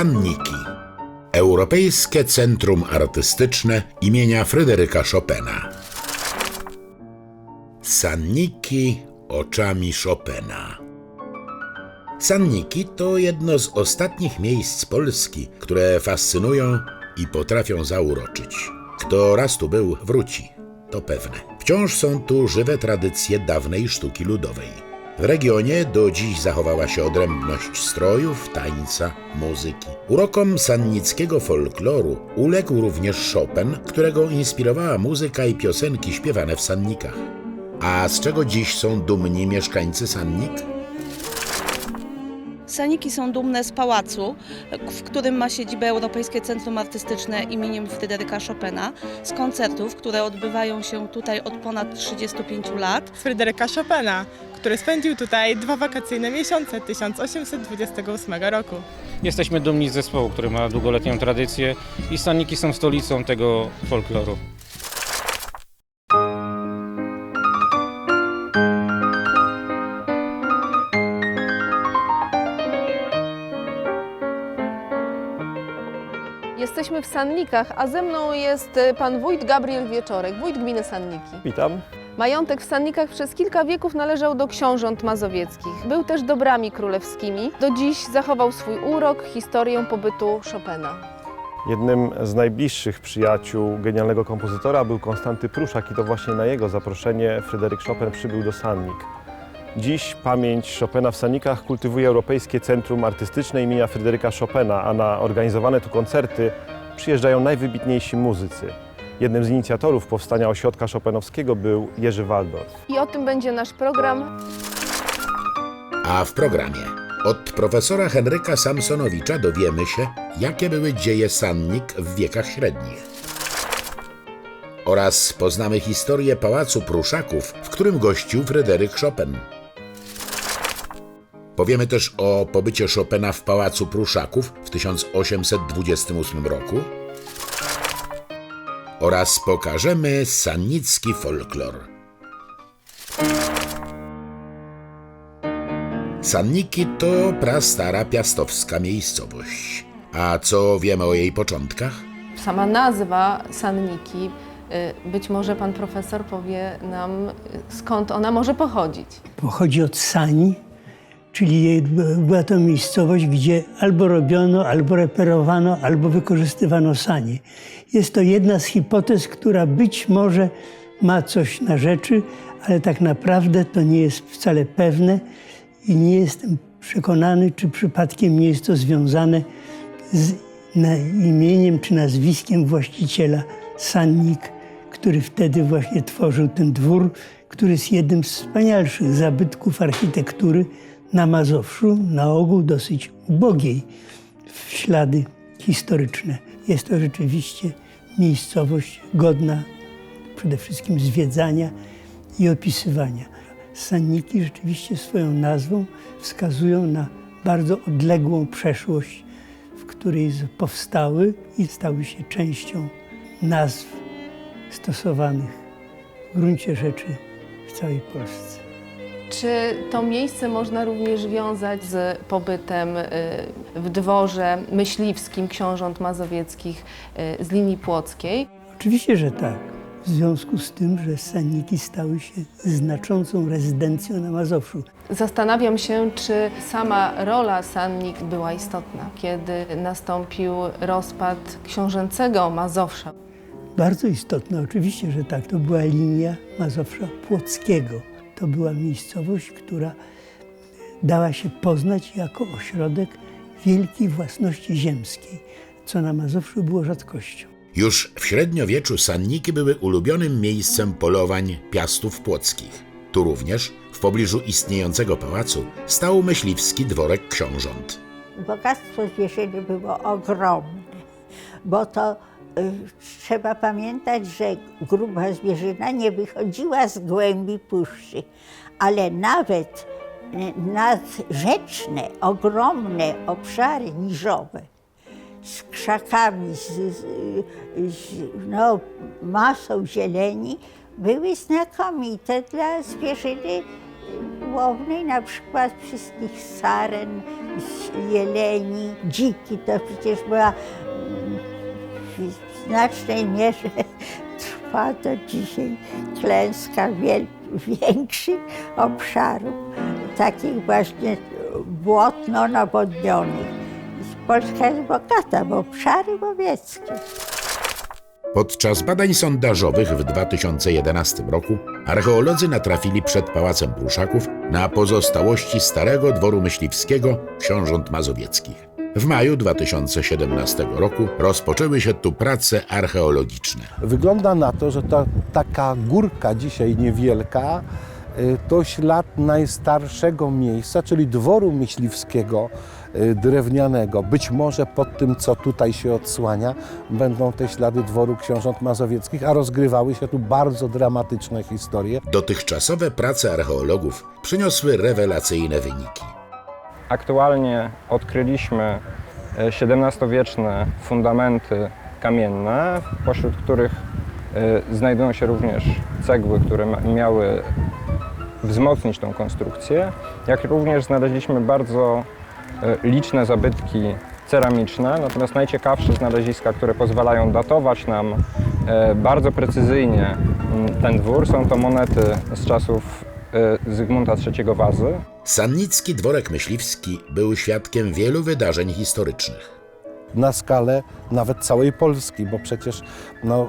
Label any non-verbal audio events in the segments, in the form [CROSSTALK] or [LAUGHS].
Sanniki. Europejskie Centrum Artystyczne imienia Fryderyka Chopina. Sanniki oczami Chopina. Sanniki to jedno z ostatnich miejsc Polski, które fascynują i potrafią zauroczyć. Kto raz tu był, wróci. To pewne. Wciąż są tu żywe tradycje dawnej sztuki ludowej. W regionie do dziś zachowała się odrębność strojów, tańca, muzyki. Urokom sannickiego folkloru uległ również Chopin, którego inspirowała muzyka i piosenki śpiewane w Sannikach. A z czego dziś są dumni mieszkańcy Sannik? Saniki są dumne z pałacu, w którym ma siedzibę Europejskie Centrum Artystyczne imieniem Fryderyka Chopina, z koncertów, które odbywają się tutaj od ponad 35 lat. Fryderyka Chopina, który spędził tutaj dwa wakacyjne miesiące 1828 roku. Jesteśmy dumni z zespołu, który ma długoletnią tradycję i Sanniki są stolicą tego folkloru. Jesteśmy w Sannikach, a ze mną jest y, pan wójt Gabriel Wieczorek, wójt gminy Sanniki. Witam. Majątek w Sannikach przez kilka wieków należał do książąt mazowieckich. Był też dobrami królewskimi. Do dziś zachował swój urok, historię pobytu Chopina. Jednym z najbliższych przyjaciół genialnego kompozytora był Konstanty Pruszak i to właśnie na jego zaproszenie Fryderyk Chopin przybył do Sannik. Dziś pamięć Chopina w Sannikach kultywuje Europejskie Centrum Artystyczne imienia Fryderyka Chopina, a na organizowane tu koncerty przyjeżdżają najwybitniejsi muzycy. Jednym z inicjatorów powstania ośrodka chopinowskiego był Jerzy Waldorf. I o tym będzie nasz program. A w programie od profesora Henryka Samsonowicza dowiemy się, jakie były dzieje Sannik w wiekach średnich. Oraz poznamy historię Pałacu Pruszaków, w którym gościł Fryderyk Chopin. Powiemy też o pobycie Chopina w Pałacu Pruszaków w 1828 roku oraz pokażemy sannicki folklor. Sanniki to prastara piastowska miejscowość. A co wiemy o jej początkach? Sama nazwa Sanniki, y, być może pan profesor powie nam, y, skąd ona może pochodzić. pochodzi od sani, czyli była to miejscowość, gdzie albo robiono, albo reperowano, albo wykorzystywano sanie. Jest to jedna z hipotez, która być może ma coś na rzeczy, ale tak naprawdę to nie jest wcale pewne i nie jestem przekonany, czy przypadkiem nie jest to związane z imieniem czy nazwiskiem właściciela Sannik, który wtedy właśnie tworzył ten dwór, który jest jednym z wspanialszych zabytków architektury na Mazowszu, na ogół dosyć ubogiej w ślady historyczne. Jest to rzeczywiście miejscowość godna przede wszystkim zwiedzania i opisywania. Sanniki rzeczywiście swoją nazwą wskazują na bardzo odległą przeszłość, w której powstały i stały się częścią nazw stosowanych w gruncie rzeczy w całej Polsce. Czy to miejsce można również wiązać z pobytem y, w dworze myśliwskim książąt mazowieckich y, z linii płockiej? Oczywiście, że tak. W związku z tym, że Sanniki stały się znaczącą rezydencją na Mazowszu. Zastanawiam się, czy sama rola Sannik była istotna, kiedy nastąpił rozpad książęcego Mazowsza. Bardzo istotne, oczywiście, że tak. To była linia Mazowsza Płockiego. To była miejscowość, która dała się poznać jako ośrodek wielkiej własności ziemskiej, co na Mazowszu było rzadkością. Już w średniowieczu Sanniki były ulubionym miejscem polowań piastów płockich. Tu również, w pobliżu istniejącego pałacu, stał myśliwski dworek książąt. Bogactwo zwierzyny było ogromne, bo to trzeba pamiętać, że gruba zwierzyna nie wychodziła z głębi puszczy, ale nawet y, nadrzeczne, ogromne obszary niżowe z krzakami, z, z, z no, masą zieleni były znakomite dla zwierzyny łownej, na przykład wszystkich saren, jeleni, dziki, to przecież była w znacznej mierze [LAUGHS] trwa do dzisiaj klęska większych obszarów, takich właśnie błotno nawodnionych. Polska jest bogata w obszary łowieckie. Podczas badań sondażowych w 2011 roku archeolodzy natrafili przed Pałacem Pruszaków na pozostałości starego dworu myśliwskiego książąt mazowieckich. W maju 2017 roku rozpoczęły się tu prace archeologiczne. Wygląda na to, że ta taka górka dzisiaj niewielka y, to ślad najstarszego miejsca, czyli dworu myśliwskiego y, drewnianego. Być może pod tym, co tutaj się odsłania, będą te ślady dworu książąt mazowieckich, a rozgrywały się tu bardzo dramatyczne historie. Dotychczasowe prace archeologów przyniosły rewelacyjne wyniki. Aktualnie odkryliśmy e, XVII-wieczne fundamenty kamienne, pośród których e, znajdują się również cegły, które miały wzmocnić tą konstrukcję, jak również znaleźliśmy bardzo e, liczne zabytki ceramiczne, natomiast najciekawsze znaleziska, które pozwalają datować nam e, bardzo precyzyjnie ten dwór, są to monety z czasów e, Zygmunta III Wazy. Sannicki dworek myśliwski był świadkiem wielu wydarzeń historycznych. na skalę nawet całej Polski, bo przecież no,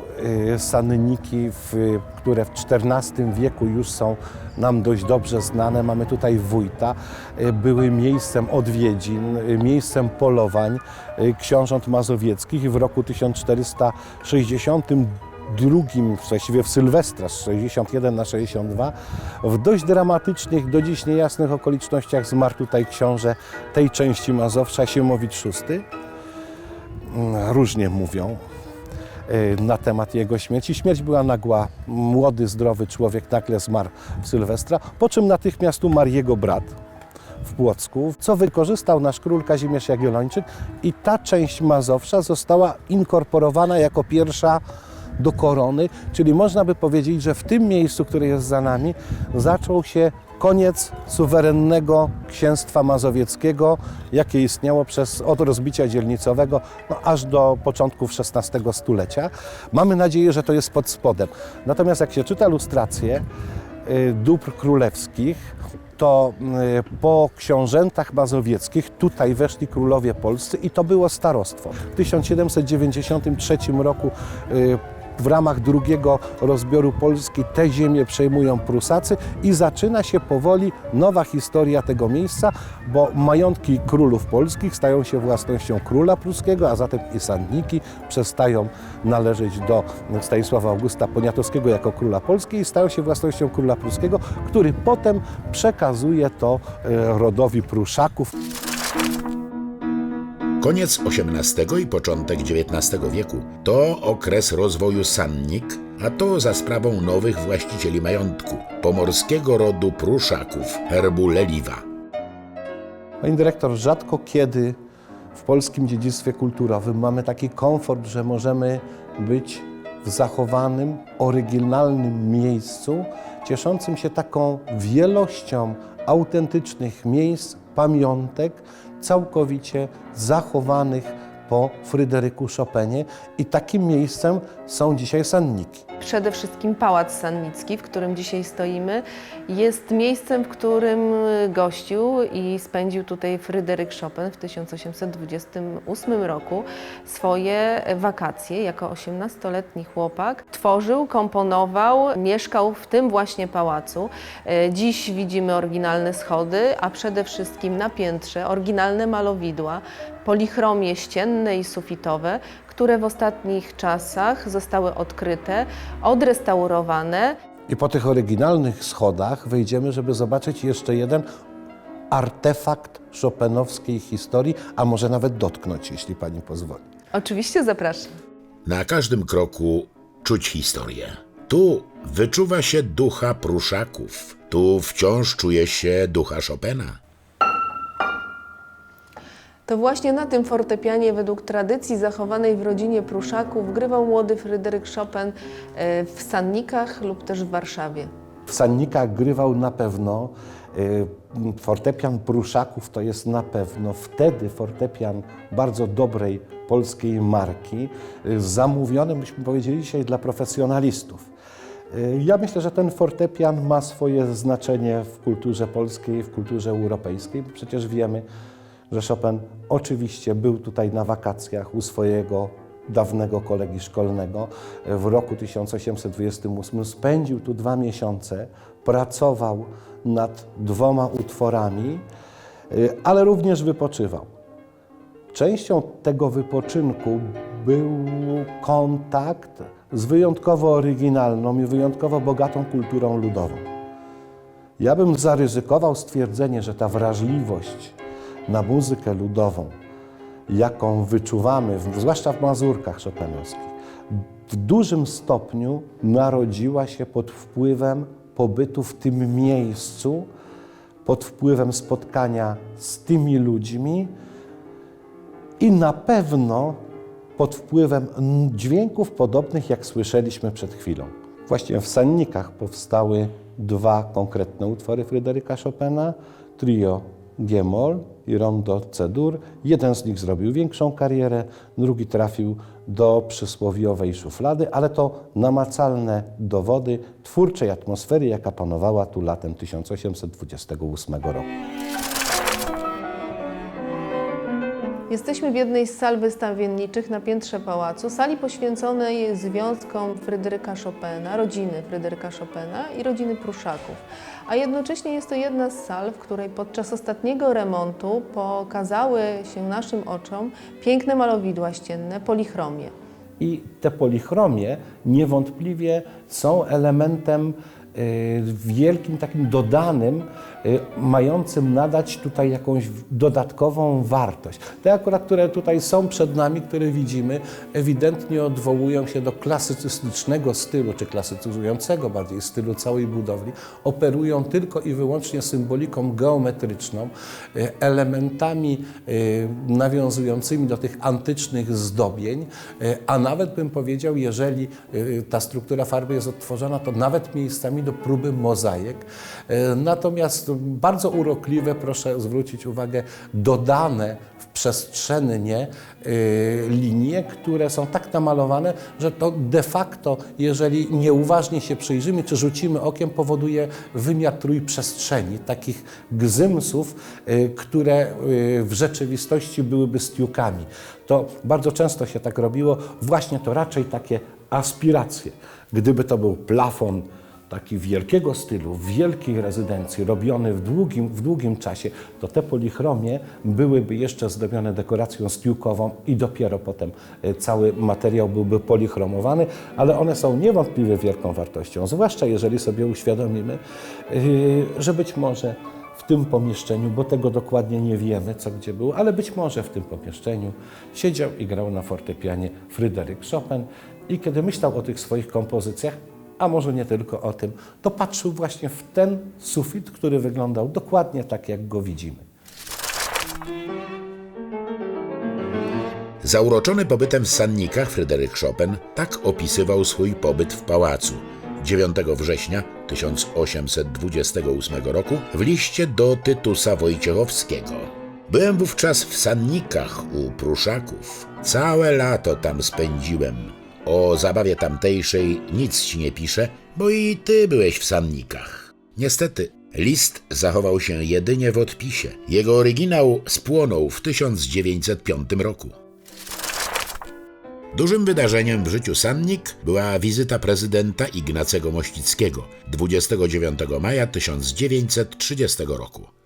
y, Sanniki, w, które w XIV wieku już są nam dość dobrze znane, mamy tutaj wójta, y, były miejscem odwiedzin, y, miejscem polowań y, książąt mazowieckich i w roku 1462 właściwie w Sylwestra z 61 na 62, w dość dramatycznych, do dziś niejasnych okolicznościach zmarł tutaj książę tej części Mazowsza, Siemowicz VI różnie mówią y, na temat jego śmierci. Śmierć była nagła. Młody, zdrowy człowiek nagle zmarł w Sylwestra, po czym natychmiast umarł jego brat w Płocku, co wykorzystał nasz król Kazimierz Jagiellończyk i ta część Mazowsza została inkorporowana jako pierwsza do korony, czyli można by powiedzieć, że w tym miejscu, które jest za nami, zaczął się koniec suwerennego księstwa mazowieckiego, jakie istniało przez, od rozbicia dzielnicowego no, aż do początków XVI stulecia. Mamy nadzieję, że to jest pod spodem. Natomiast jak się czyta lustrację y, dóbr królewskich, to y, po książętach mazowieckich tutaj weszli królowie polscy i to było starostwo. W 1793 roku y, w ramach drugiego rozbioru Polski te ziemie przejmują Prusacy i zaczyna się powoli nowa historia tego miejsca, bo majątki królów polskich stają się własnością króla pruskiego, a zatem i sandniki przestają należeć do Stanisława Augusta Poniatowskiego jako króla Polski i stają się własnością króla pruskiego, który potem przekazuje to e, rodowi Pruszaków. Koniec XVIII i początek XIX wieku to okres rozwoju Sannik, a to za sprawą nowych właścicieli majątku, pomorskiego rodu Pruszaków, herbu Leliwa. Pani dyrektor, rzadko kiedy w polskim dziedzictwie kulturowym mamy taki komfort, że możemy być w zachowanym, oryginalnym miejscu, cieszącym się taką wielością autentycznych miejsc, pamiątek, całkowicie zachowanych po Fryderyku Chopinie i takim miejscem są dzisiaj Sanniki. Przede wszystkim Pałac Sannicki, w którym dzisiaj stoimy, jest miejscem, w którym gościł i spędził tutaj Fryderyk Chopin w 1828 roku swoje wakacje jako 18-letni chłopak. Tworzył, komponował, mieszkał w tym właśnie pałacu. E, Dziś widzimy oryginalne schody, a przede wszystkim na piętrze oryginalne malowidła, polichromie ścienne i sufitowe, które w ostatnich czasach zostały odkryte, odrestaurowane. I po tych oryginalnych schodach wejdziemy, żeby zobaczyć jeszcze jeden artefakt chopinowskiej historii, a może nawet dotknąć, jeśli pani pozwoli. Oczywiście zapraszam. Na każdym kroku czuć historię. Tu wyczuwa się ducha Pruszaków, tu wciąż czuje się ducha Chopina. To właśnie na tym fortepianie, według tradycji zachowanej w rodzinie Pruszaków, grywał młody Fryderyk Chopin e, w Sannikach lub też w Warszawie. w Sannikach grywał na pewno. Y, Fortepian Pruszaków to jest na pewno wtedy fortepian bardzo dobrej polskiej marki, y, zamówiony, byśmy powiedzieli dzisiaj, dla profesjonalistów. Ja myślę, że ten fortepian ma swoje znaczenie w kulturze polskiej, w kulturze europejskiej. Przecież wiemy, że Chopin oczywiście był tutaj na wakacjach u swojego dawnego kolegi szkolnego. W roku 1828 spędził tu dwa miesiące, pracował nad dwoma utworami, y, ale również wypoczywał. Częścią tego wypoczynku był kontakt z wyjątkowo oryginalną i wyjątkowo bogatą kulturą ludową. Ja bym zaryzykował stwierdzenie, że ta wrażliwość na muzykę ludową, jaką wyczuwamy, zwłaszcza w mazurkach szopenowskich, w dużym stopniu narodziła się pod wpływem pobytu w tym miejscu, pod wpływem spotkania z tymi ludźmi i na pewno pod wpływem dźwięków podobnych, jak słyszeliśmy przed chwilą. Właśnie w Sannikach powstały dwa konkretne utwory Fryderyka Chopina, trio G-moll i rondo C-dur. Jeden z nich zrobił większą karierę, drugi trafił do przysłowiowej szuflady, ale to namacalne dowody twórczej atmosfery, jaka panowała tu latem 1828 roku. Jesteśmy w jednej z sal wystawienniczych na piętrze pałacu, sali poświęconej związkom Fryderyka Chopina, rodziny Fryderyka Chopina i rodziny Pruszaków. A jednocześnie jest to jedna z sal, w której podczas ostatniego remontu pokazały się naszym oczom piękne malowidła ścienne, polichromie. I te polichromie niewątpliwie są elementem y, wielkim, takim dodanym, mającym nadać tutaj jakąś dodatkową wartość. Te akurat, które tutaj są przed nami, które widzimy, ewidentnie odwołują się do klasycystycznego stylu, czy klasycyzującego bardziej stylu całej budowli. Operują tylko i wyłącznie symboliką geometryczną, y, elementami y, nawiązującymi do tych antycznych zdobień, y, a nawet bym powiedział, jeżeli y, ta struktura farby jest odtworzona, to nawet miejscami do próby mozaik. Y, Bardzo urokliwe, proszę zwrócić uwagę, dodane w przestrzennie y, linie, które są tak namalowane, że to de facto, jeżeli nieuważnie się przyjrzymy, czy rzucimy okiem, powoduje wymiar trójprzestrzeni, takich gzymsów, y, które y, w rzeczywistości byłyby stiukami. To bardzo często się tak robiło, właśnie to raczej takie aspiracje. Gdyby to był plafon taki wielkiego stylu, wielkiej rezydencji, robiony w długim, w długim czasie, to te polichromie byłyby jeszcze zdobione dekoracją stiukową i dopiero potem e, cały materiał byłby polichromowany, ale one są niewątpliwie wielką wartością, zwłaszcza jeżeli sobie uświadomimy, yy, że być może w tym pomieszczeniu, bo tego dokładnie nie wiemy, co gdzie było, ale być może w tym pomieszczeniu siedział i grał na fortepianie Fryderyk Chopin i kiedy myślał o tych swoich kompozycjach, a może nie tylko o tym, to patrzył właśnie w ten sufit, który wyglądał dokładnie tak, jak go widzimy. Zauroczony pobytem w Sannikach Fryderyk Chopin tak opisywał swój pobyt w pałacu 9 września 1828 roku w liście do Tytusa Wojciechowskiego. Byłem wówczas w Sannikach u Pruszaków. Całe lato tam spędziłem. O zabawie tamtejszej nic ci nie piszę, bo i ty byłeś w Sannikach. Niestety, list zachował się jedynie w odpisie. Jego oryginał spłonął w 1905 roku. Dużym wydarzeniem w życiu Sannik była wizyta prezydenta Ignacego Mościckiego 29 maja 1930 roku.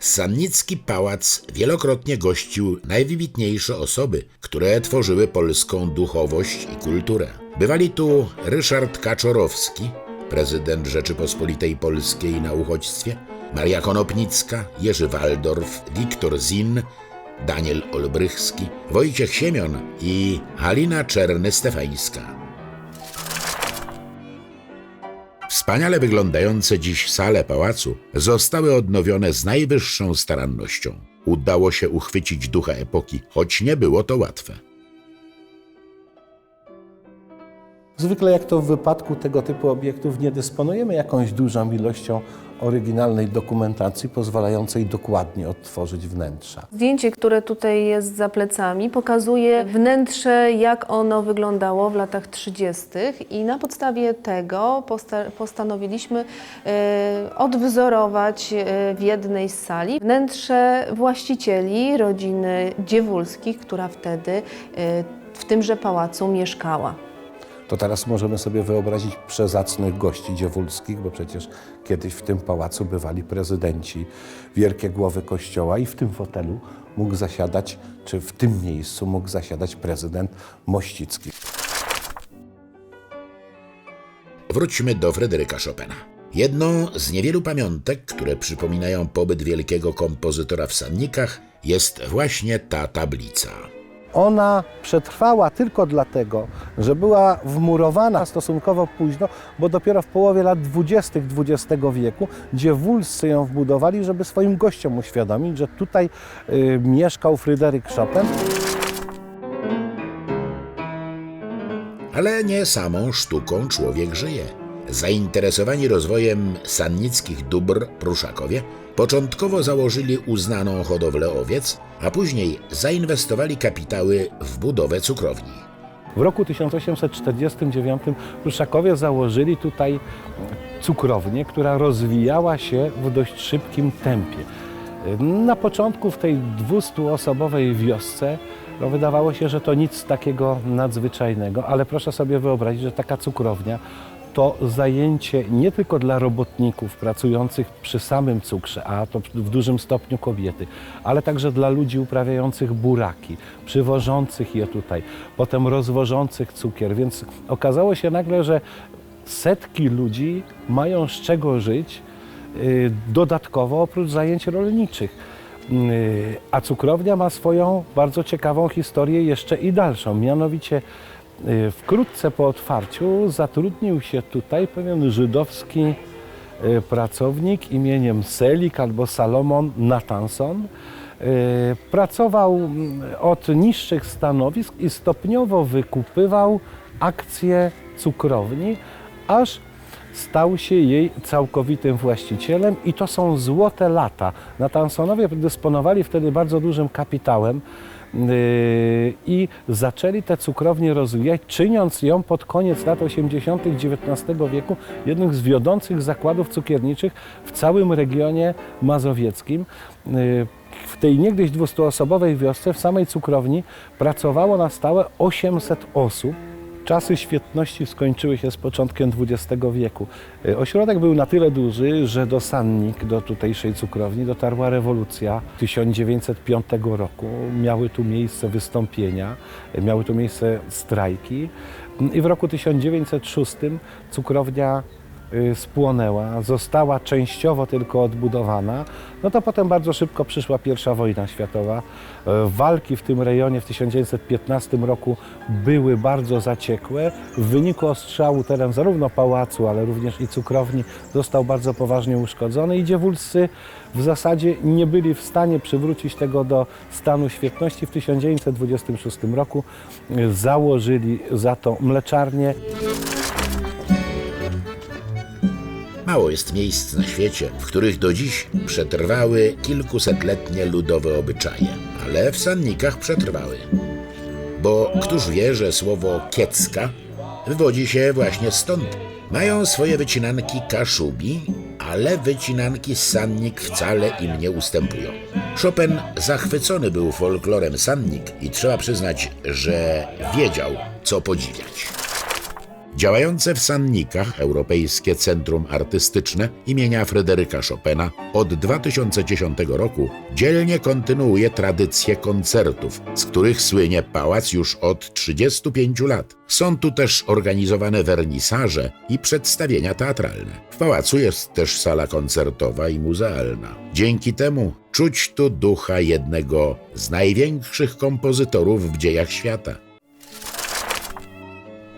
Sannicki pałac wielokrotnie gościł najwybitniejsze osoby, które tworzyły polską duchowość i kulturę. Bywali tu Ryszard Kaczorowski, prezydent Rzeczypospolitej Polskiej na uchodźstwie, Maria Konopnicka, Jerzy Waldorf, Wiktor Zinn, Daniel Olbrychski, Wojciech Siemion i Halina Czerny-Stefańska. Wspaniale wyglądające dziś sale pałacu zostały odnowione z najwyższą starannością. Udało się uchwycić ducha epoki, choć nie było to łatwe. Zwykle jak to w wypadku tego typu obiektów nie dysponujemy jakąś dużą ilością oryginalnej dokumentacji pozwalającej dokładnie odtworzyć wnętrza. Zdjęcie, które tutaj jest za plecami, pokazuje wnętrze, jak ono wyglądało w latach 30. i na podstawie tego posta- postanowiliśmy e, odwzorować e, w jednej z sali wnętrze właścicieli rodziny Dziewulskich, która wtedy e, w tymże pałacu mieszkała. To teraz możemy sobie wyobrazić przezacnych gości dziewulskich, bo przecież kiedyś w tym pałacu bywali prezydenci, wielkie głowy kościoła i w tym fotelu mógł zasiadać, czy w tym miejscu mógł zasiadać prezydent Mościcki. Wróćmy do Fryderyka Chopina. Jedną z niewielu pamiątek, które przypominają pobyt wielkiego kompozytora w Sannikach, jest właśnie ta tablica. Ona przetrwała tylko dlatego, że była wmurowana stosunkowo późno, bo dopiero w połowie lat 20. XX wieku dziewulscy ją wbudowali, żeby swoim gościom uświadomić, że tutaj y, mieszkał Fryderyk Chopin. Ale nie samą sztuką człowiek żyje. Zainteresowani rozwojem sannickich dóbr Pruszakowie początkowo założyli uznaną hodowlę owiec, a później zainwestowali kapitały w budowę cukrowni. W roku 1849 Pruszakowie założyli tutaj cukrownię, która rozwijała się w dość szybkim tempie. Na początku w tej 200-osobowej wiosce no wydawało się, że to nic takiego nadzwyczajnego, ale proszę sobie wyobrazić, że taka cukrownia to zajęcie nie tylko dla robotników pracujących przy samym cukrze, a to w dużym stopniu kobiety, ale także dla ludzi uprawiających buraki, przywożących je tutaj, potem rozwożących cukier. Więc okazało się nagle, że setki ludzi mają z czego żyć y, dodatkowo oprócz zajęć rolniczych. Y, A cukrownia ma swoją bardzo ciekawą historię jeszcze i dalszą. Mianowicie wkrótce po otwarciu zatrudnił się tutaj pewien żydowski y, pracownik imieniem Selik albo Salomon Natanson. Y, Pracował mm, od niższych stanowisk i stopniowo wykupywał akcje cukrowni, aż stał się jej całkowitym właścicielem i to są złote lata. Natansonowie dysponowali wtedy bardzo dużym kapitałem i zaczęli tę cukrownię rozwijać, czyniąc ją pod koniec lat 80. XIX wieku jednym z wiodących zakładów cukierniczych w całym regionie mazowieckim. Yy, W tej niegdyś 200-osobowej wiosce w samej cukrowni pracowało na stałe 800 osób. Czasy świetności skończyły się z początkiem XX wieku. Y, Ośrodek był na tyle duży, że do Sannik, do tutejszej cukrowni, dotarła rewolucja 1905 roku. Miały tu miejsce wystąpienia, y, miały tu miejsce strajki i w roku 1906 cukrownia spłonęła, została częściowo tylko odbudowana, no to potem bardzo szybko przyszła pierwsza wojna światowa. E, Walki w tym rejonie w 1915 roku były bardzo zaciekłe. W wyniku ostrzału teren zarówno pałacu, ale również i cukrowni został bardzo poważnie uszkodzony i dziewulscy w zasadzie nie byli w stanie przywrócić tego do stanu świetności. W 1926 roku e, założyli za to mleczarnię. Mało jest miejsc na świecie, w których do dziś przetrwały kilkusetletnie ludowe obyczaje, ale w Sannikach przetrwały. Bo któż wie, że słowo kiecka wywodzi się właśnie stąd. Mają swoje wycinanki kaszubi, ale wycinanki z Sannik wcale im nie ustępują. Chopin zachwycony był folklorem Sannik i trzeba przyznać, że wiedział, co podziwiać. Działające w Sannikach Europejskie Centrum Artystyczne imienia Fryderyka Chopina od 2010 roku dzielnie kontynuuje tradycję koncertów, z których słynie pałac już od 35 lat. Są tu też organizowane wernisaże i przedstawienia teatralne. W pałacu jest też sala koncertowa i muzealna. Dzięki temu czuć tu ducha jednego z największych kompozytorów w dziejach świata.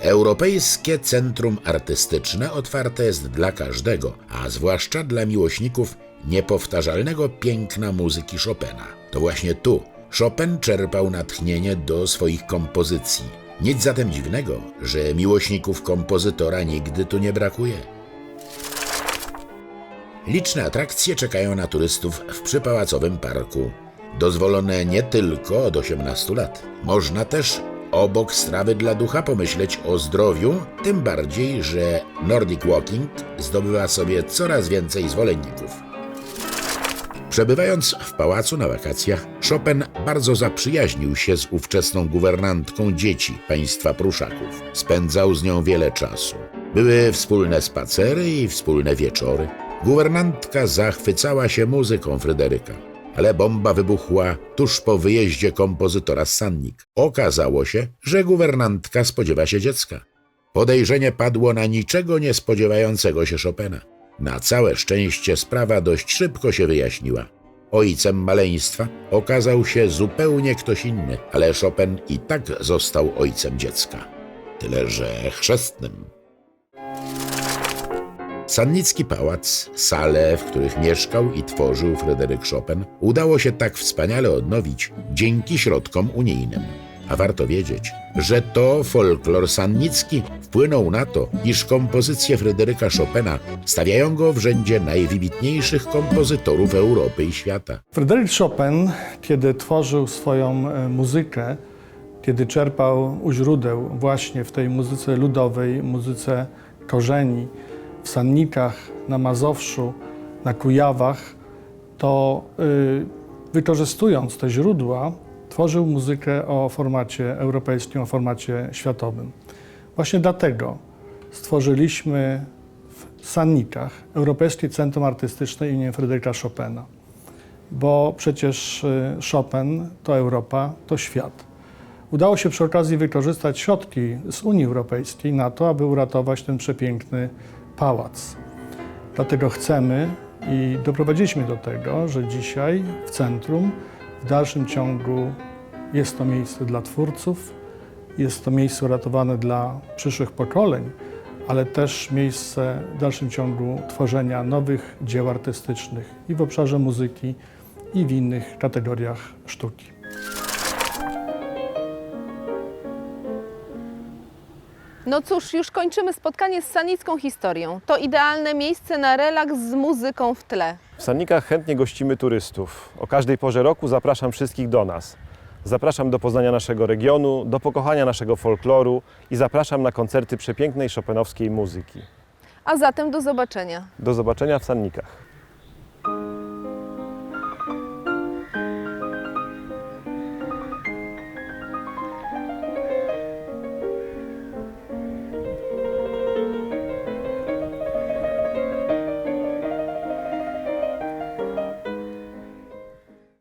Europejskie Centrum Artystyczne otwarte jest dla każdego, a zwłaszcza dla miłośników niepowtarzalnego piękna muzyki Chopina. To właśnie tu Chopin czerpał natchnienie do swoich kompozycji. Nic zatem dziwnego, że miłośników kompozytora nigdy tu nie brakuje. Liczne atrakcje czekają na turystów w przypałacowym parku. Dozwolone nie tylko od 18 lat. Można też obok strawy dla ducha pomyśleć o zdrowiu, tym bardziej, że Nordic Walking zdobywa sobie coraz więcej zwolenników. Przebywając w pałacu na wakacjach, Chopin bardzo zaprzyjaźnił się z ówczesną guwernantką dzieci państwa Pruszaków. Spędzał z nią wiele czasu. Były wspólne spacery i wspólne wieczory. Guwernantka zachwycała się muzyką Fryderyka, ale bomba wybuchła tuż po wyjeździe kompozytora z Sannik. Okazało się, że guwernantka spodziewa się dziecka. Podejrzenie padło na niczego nie spodziewającego się Chopina. Na całe szczęście sprawa dość szybko się wyjaśniła. Ojcem maleństwa okazał się zupełnie ktoś inny, ale Chopin i tak został ojcem dziecka. Tyle, że chrzestnym. Sannicki pałac, sale, w których mieszkał i tworzył Fryderyk Chopin, udało się tak wspaniale odnowić dzięki środkom unijnym. A warto wiedzieć, że to folklor sannicki wpłynął na to, iż kompozycje Fryderyka Chopina stawiają go w rzędzie najwybitniejszych kompozytorów Europy i świata. Fryderyk Chopin, kiedy tworzył swoją e, muzykę, kiedy czerpał u źródeł właśnie w tej muzyce ludowej, muzyce korzeni, w Sannikach, na Mazowszu, na Kujawach, to y, wykorzystując te źródła, tworzył muzykę o formacie europejskim, o formacie światowym. Właśnie dlatego stworzyliśmy w Sannikach Europejskie Centrum Artystyczne im. Fryderyka Chopina bo przecież y, Chopin to Europa, to świat. Udało się przy okazji wykorzystać środki z Unii Europejskiej na to, aby uratować ten przepiękny pałac. Dlatego chcemy i doprowadziliśmy do tego, że dzisiaj w centrum, w dalszym ciągu jest to miejsce dla twórców, jest to miejsce uratowane dla przyszłych pokoleń, ale też miejsce w dalszym ciągu tworzenia nowych dzieł artystycznych i w obszarze muzyki, i w innych kategoriach sztuki. No cóż, już kończymy spotkanie z sanicką historią. To idealne miejsce na relaks z muzyką w tle. W Sannikach chętnie gościmy turystów. O każdej porze roku zapraszam wszystkich do nas. Zapraszam do poznania naszego regionu, do pokochania naszego folkloru i zapraszam na koncerty przepięknej chopinowskiej muzyki. A zatem do zobaczenia. Do zobaczenia w Sannikach.